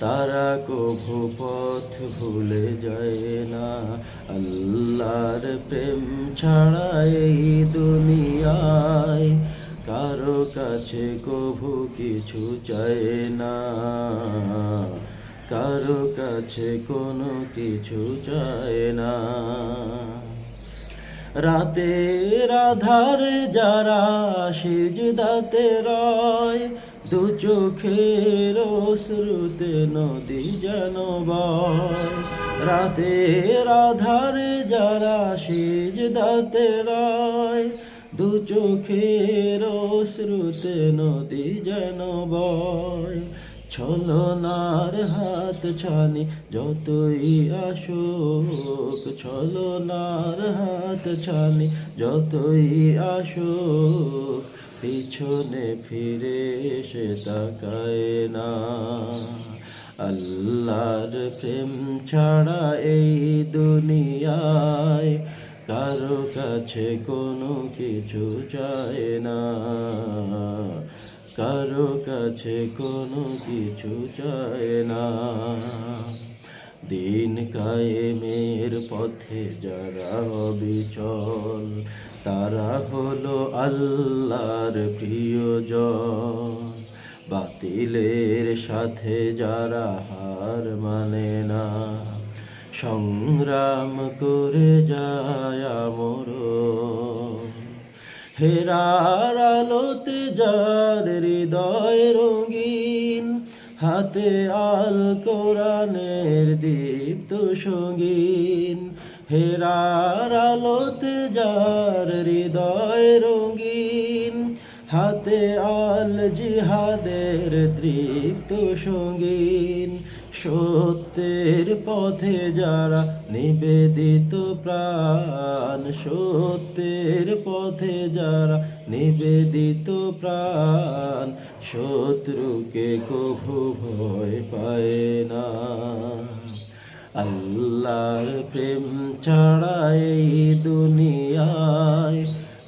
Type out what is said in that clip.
তারা কভু পথ ভুলে যায় না। আল্লাহর প্রেম ছাড়া এই দুনিয়ায় কারও কাছে কভু কিছু চায় না। কারও কাছে কোনো কিছু চায় না। রাতে রাধার যারা সিজদাতে রয় দু চোখের শ্রুতে নদী যেন বয়। রাতের আধারে যারা সিজদাতে রায়, দু চোখের শ্রুতে নদী যেন বয়। ছলনার হাত ছানি যতই আসুক, ছলনার হাত ছানি যতই আসুক পিছনে ফিরে সে তাকায় না। আল্লাহর প্রেম ছাড়া এই দুনিয়ায় কারও কাছে কোনো কিছু চায় না। কারও কাছে কোনো কিছু চায় না। দিন কায়েমের পথে যারা অবিচল, তারা হলো আল্লাহর প্রিয়জন। বাতিলের সাথে যারা হার মানে না, সংগ্রাম করে যায় মরণ হেরার আলোতে যার হৃদয় রঙিন হাতে আল কোরআনের দীপ্ত সঙ্গীন হেরার আলোতে যার হৃদয় রঙিন হাতে আল জিহাদের তৃপ্ত সঙ্গীন, সত্যের পথে যারা নিবেদিত প্রাণ, সত্যের পথে যারা নিবেদিত প্রাণ, শত্রুকে কভু ভয় পায় না। আল্লাহর প্রেম ছাড়া এই দুনিয়ায়